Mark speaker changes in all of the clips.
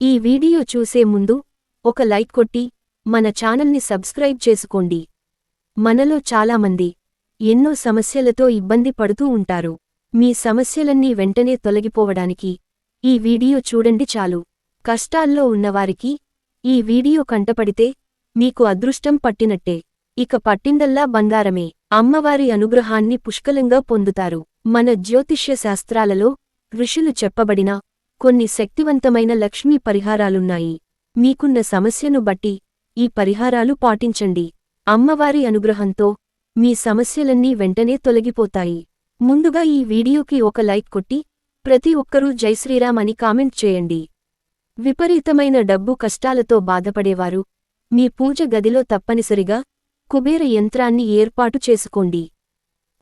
Speaker 1: ఈ వీడియో చూసే ముందు ఒక లైక్ కొట్టి మన ఛానల్ని సబ్స్క్రైబ్ చేసుకోండి. మనలో చాలామంది ఎన్నో సమస్యలతో ఇబ్బంది పడుతూ ఉంటారు. మీ సమస్యలన్నీ వెంటనే తొలగిపోవడానికి ఈ వీడియో చూడండి చాలు. కష్టాల్లో ఉన్నవారికి ఈ వీడియో కంటపడితే మీకు అదృష్టం పట్టినట్టే. ఇక పట్టిందల్లా బంగారమే. అమ్మవారి అనుగ్రహాన్ని పుష్కలంగా పొందుతారు. మన జ్యోతిష్య శాస్త్రాలలో ఋషులు చెప్పబడిన కొన్ని శక్తివంతమైన లక్ష్మీ పరిహారాలున్నాయి. మీకున్న సమస్యను బట్టి ఈ పరిహారాలు పాటించండి. అమ్మవారి అనుగ్రహంతో మీ సమస్యలన్నీ వెంటనే తొలగిపోతాయి. ముందుగా ఈ వీడియోకి ఒక లైక్ కొట్టి ప్రతి ఒక్కరూ జైశ్రీరామ్ అని కామెంట్ చేయండి. విపరీతమైన డబ్బు కష్టాలతో బాధపడేవారు మీ పూజ గదిలో తప్పనిసరిగా కుబేర యంత్రాన్ని ఏర్పాటు చేసుకోండి.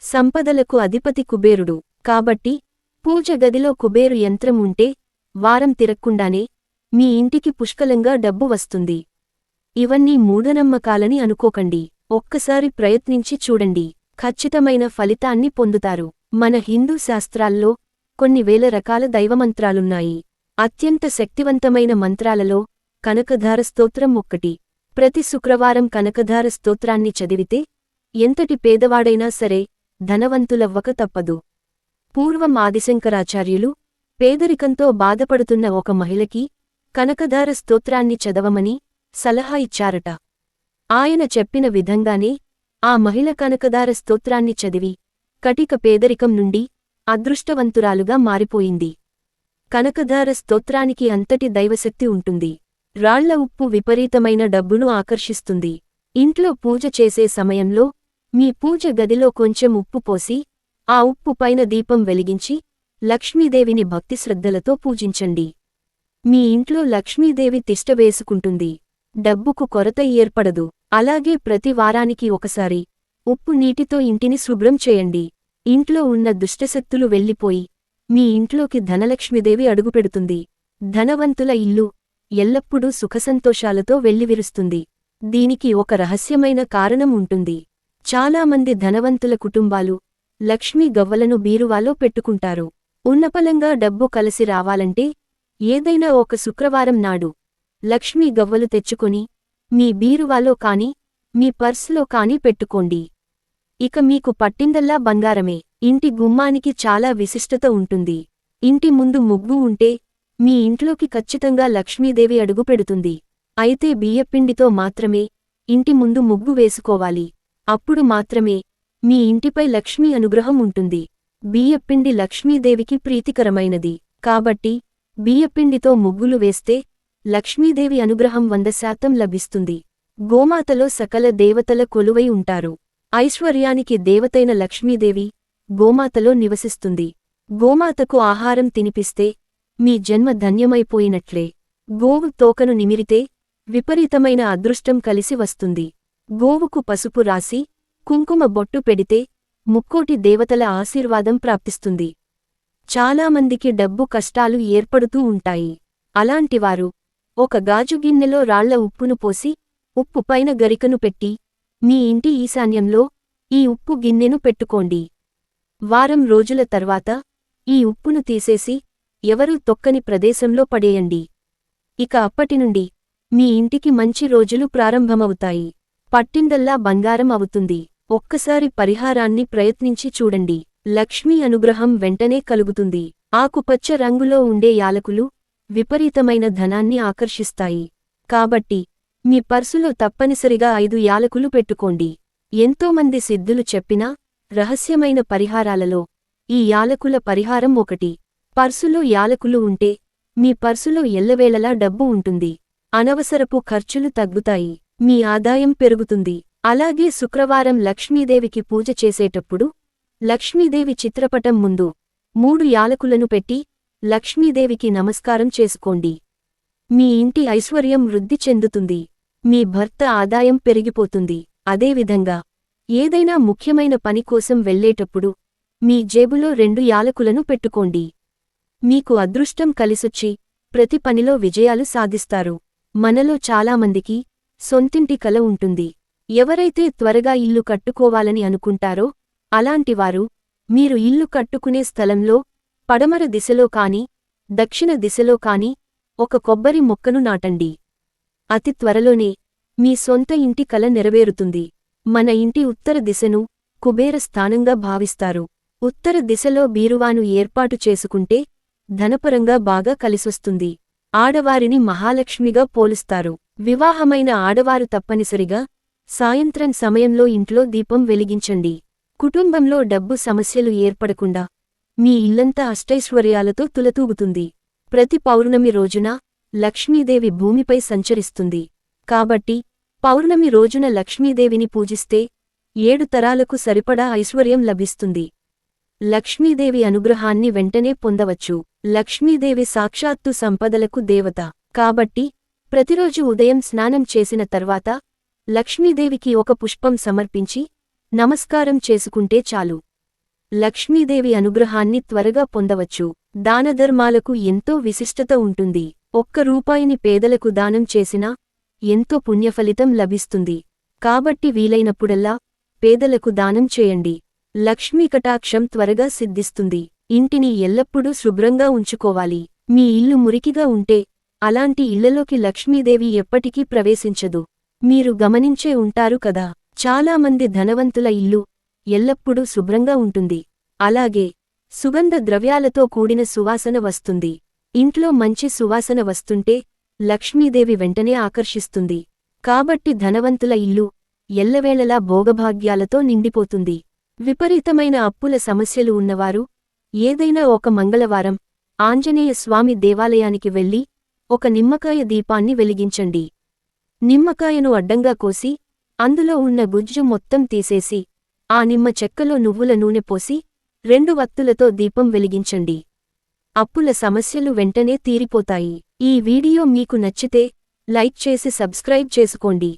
Speaker 1: సంపదలకు అధిపతి కుబేరుడు కాబట్టి పూజ గదిలో కుబేరు యంత్రం ఉంటే వారం తిరక్కుండానే మీ ఇంటికి పుష్కలంగా డబ్బు వస్తుంది. ఇవన్నీ మూఢనమ్మకాలని అనుకోకండి. ఒక్కసారి ప్రయత్నించి చూడండి. ఖచ్చితమైన ఫలితాన్ని పొందుతారు. మన హిందూ శాస్త్రాల్లో కొన్ని వేల రకాల దైవమంత్రాలున్నాయి. అత్యంత శక్తివంతమైన మంత్రాలలో కనకధార స్తోత్రం ఒక్కటి. ప్రతి శుక్రవారం కనకధార స్తోత్రాన్ని చదివితే ఎంతటి పేదవాడైనా సరే ధనవంతులవ్వక తప్పదు. పూర్వం ఆదిశంకరాచార్యులు పేదరికంతో బాధపడుతున్న ఒక మహిళకి కనకధార స్తోత్రాన్ని చదవమని సలహా ఇచ్చారట. ఆయన చెప్పిన విధంగానే ఆ మహిళ కనకధార స్తోత్రాన్ని చదివి కటిక పేదరికం నుండి అదృష్టవంతురాలుగా మారిపోయింది. కనకధార స్తోత్రానికి అంతటి దైవశక్తి ఉంటుంది. రాళ్ళ ఉప్పు విపరీతమైన డబ్బును ఆకర్షిస్తుంది. ఇంట్లో పూజ చేసే సమయంలో మీ పూజ గదిలో కొంచెం ఉప్పు పోసి ఆ ఉప్పు పైన దీపం వెలిగించి లక్ష్మీదేవిని భక్తి శ్రద్ధలతో పూజించండి. మీ ఇంట్లో లక్ష్మీదేవి తిష్టవేసుకుంటుంది డబ్బుకు కొరత ఏర్పడదు. అలాగే ప్రతి వారానికి ఒకసారి ఉప్పు నీటితో ఇంటిని శుభ్రం చేయండి. ఇంట్లో ఉన్న దుష్టశక్తులు వెళ్ళిపోయి మీ ఇంట్లోకి ధనలక్ష్మీదేవి అడుగుపెడుతుంది. ధనవంతుల ఇల్లు ఎల్లప్పుడూ సుఖసంతోషాలతో వెల్లివిరుస్తుంది. దీనికి ఒక రహస్యమైన కారణం ఉంటుంది. చాలామంది ధనవంతుల కుటుంబాలు లక్ష్మీ గవ్వలను బీరువాలో పెట్టుకుంటారు. ఉన్నపలంగా డబ్బు కలిసి రావాలంటే ఏదైనా ఒక శుక్రవారం నాడు లక్ష్మీ గవ్వలు తెచ్చుకొని మీ బీరువాలో కాని మీ పర్సులో కాని పెట్టుకోండి. ఇక మీకు పట్టిందల్లా బంగారమే. ఇంటి గుమ్మానికి చాలా విశిష్టత ఉంటుంది. ఇంటి ముందు ముగ్గు ఉంటే మీ ఇంట్లోకి ఖచ్చితంగా లక్ష్మీదేవి అడుగుపెడుతుంది అయితే బియ్యపిండితో మాత్రమే ఇంటి ముందు ముగ్గు వేసుకోవాలి. అప్పుడు మాత్రమే మీ ఇంటిపై లక్ష్మీ అనుగ్రహం ఉంటుంది. బియ్యపిండి లక్ష్మీదేవికి ప్రీతికరమైనది. కాబట్టి బియ్యపిండితో ముగ్గులు వేస్తే లక్ష్మీదేవి అనుగ్రహం వంద శాతం లభిస్తుంది. గోమాతలో సకల దేవతల కొలువై ఉంటారు. ఐశ్వర్యానికి దేవతైన లక్ష్మీదేవి గోమాతలో నివసిస్తుంది. గోమాతకు ఆహారం తినిపిస్తే మీ జన్మ ధన్యమైపోయినట్లే. గోవు తోకను నిమిరితే విపరీతమైన అదృష్టం కలిసి వస్తుంది. గోవుకు పసుపు రాసి కుంకుమ బొట్టు పెడితే ముక్కోటి దేవతల ఆశీర్వాదం ప్రాప్తిస్తుంది. చాలామందికి డబ్బు కష్టాలు ఏర్పడుతూ ఉంటాయి. అలాంటివారు ఒక గాజు గిన్నెలో రాళ్ళ ఉప్పును పోసి ఉప్పు పైన గరికను పెట్టి మీ ఇంటి ఈశాన్యంలో ఈ ఉప్పు గిన్నెను పెట్టుకోండి. వారం రోజుల తర్వాత ఈ ఉప్పును తీసేసి ఎవరూ తొక్కని ప్రదేశంలో పడేయండి. ఇక అప్పటినుండి మీ ఇంటికి మంచి రోజులు ప్రారంభమవుతాయి. పట్టిందల్లా బంగారం అవుతుంది. ఒక్కసారి పరిహారాన్ని ప్రయత్నించి చూడండి. లక్ష్మీ అనుగ్రహం వెంటనే కలుగుతుంది. ఆకుపచ్చ రంగులో ఉండే యాలకులు విపరీతమైన ధనాన్ని ఆకర్షిస్తాయి. కాబట్టి మీ పర్సులో తప్పనిసరిగా ఐదు యాలకులు పెట్టుకోండి. ఎంతోమంది సిద్ధులు చెప్పినా రహస్యమైన పరిహారాలలో ఈ యాలకుల పరిహారం ఒకటి. పర్సులో యాలకులు ఉంటే మీ పర్సులో ఎల్లవేళలా డబ్బు ఉంటుంది. అనవసరపు ఖర్చులు తగ్గుతాయి. మీ ఆదాయం పెరుగుతుంది. అలాగే శుక్రవారం లక్ష్మీదేవికి పూజ చేసేటప్పుడు లక్ష్మీదేవి చిత్రపటం ముందు మూడు యాలకులను పెట్టి లక్ష్మీదేవికి నమస్కారం చేసుకోండి. మీ ఇంటి ఐశ్వర్యం వృద్ధి చెందుతుంది. మీ భర్త ఆదాయం పెరిగిపోతుంది. అదేవిధంగా ఏదైనా ముఖ్యమైన పని కోసం వెళ్ళేటప్పుడు మీ జేబులో రెండు యాలకులను పెట్టుకోండి. మీకు అదృష్టం కలిసొచ్చి ప్రతి పనిలో విజయాలు సాధిస్తారు. మనలో చాలామందికి సొంతింటి కల ఉంటుంది. ఎవరైతే త్వరగా ఇల్లు కట్టుకోవాలని అనుకుంటారో అలాంటివారు మీరు ఇల్లు కట్టుకునే స్థలంలో పడమర దిశలో కాని దక్షిణ దిశలో కాని ఒక కొబ్బరి మొక్కను నాటండి. అతి త్వరలోనే మీ సొంత ఇంటి కల నెరవేరుతుంది. మన ఇంటి ఉత్తర దిశను కుబేర స్థానంగా భావిస్తారు. ఉత్తర దిశలో బీరువాను ఏర్పాటు చేసుకుంటే ధనపరంగా బాగా కలిసొస్తుంది. ఆడవారిని మహాలక్ష్మిగా పోలుస్తారు. వివాహమైన ఆడవారు తప్పనిసరిగా సాయంత్రం సమయంలో ఇంట్లో దీపం వెలిగించండి. కుటుంబంలో డబ్బు సమస్యలు ఏర్పడకుండా మీ ఇల్లంతా అష్టైశ్వర్యాలతో తులతూగుతుంది. ప్రతి పౌర్ణమి రోజున లక్ష్మీదేవి భూమిపై సంచరిస్తుంది. కాబట్టి పౌర్ణమి రోజున లక్ష్మీదేవిని పూజిస్తే ఏడు తరాలకు సరిపడా ఐశ్వర్యం లభిస్తుంది. లక్ష్మీదేవి అనుగ్రహాన్ని వెంటనే పొందవచ్చు. లక్ష్మీదేవి సాక్షాత్తు సంపదలకు దేవత. కాబట్టి ప్రతిరోజు ఉదయం స్నానం చేసిన తర్వాత లక్ష్మీదేవికి ఒక పుష్పం సమర్పించి నమస్కారం చేసుకుంటే చాలు. లక్ష్మీదేవి అనుగ్రహాన్ని త్వరగా పొందవచ్చు. దానధర్మాలకు ఎంతో విశిష్టత ఉంటుంది. ఒక్క రూపాయిని పేదలకు దానం చేసినా ఎంతో పుణ్యఫలితం లభిస్తుంది. కాబట్టి వీలైనప్పుడల్లా పేదలకు దానం చేయండి. లక్ష్మీ కటాక్షం త్వరగా సిద్ధిస్తుంది. ఇంటిని ఎల్లప్పుడూ శుభ్రంగా ఉంచుకోవాలి. మీ ఇల్లు మురికిగా ఉంటే అలాంటి ఇళ్ళలోకి లక్ష్మీదేవి ఎప్పటికీ ప్రవేశించదు. మీరు గమనించే ఉంటారు కదా. చాలామంది ధనవంతుల ఇల్లు ఎల్లప్పుడూ శుభ్రంగా ఉంటుంది. అలాగే సుగంధ ద్రవ్యాలతో కూడిన సువాసన వస్తుంది. ఇంట్లో మంచి సువాసన వస్తుంటే లక్ష్మీదేవి వెంటనే ఆకర్షిస్తుంది. కాబట్టి ధనవంతుల ఇల్లు ఎల్లవేళలా భోగభాగ్యాలతో నిండిపోతుంది. విపరీతమైన అప్పుల సమస్యలు ఉన్నవారు ఏదైనా ఒక మంగళవారం ఆంజనేయ స్వామి దేవాలయానికి వెళ్ళి ఒక నిమ్మకాయ దీపాన్ని వెలిగించండి. నిమ్మకాయను అడ్డంగా కోసి అందులో ఉన్న గుజ్జు మొత్తం తీసేసి ఆ నిమ్మ చెక్కలో నువ్వుల నూనె పోసి రెండు వత్తులతో దీపం వెలిగించండి. అప్పుల సమస్యలు వెంటనే తీరిపోతాయి. ఈ వీడియో మీకు నచ్చితే లైక్ చేసి సబ్స్క్రైబ్ చేసుకోండి.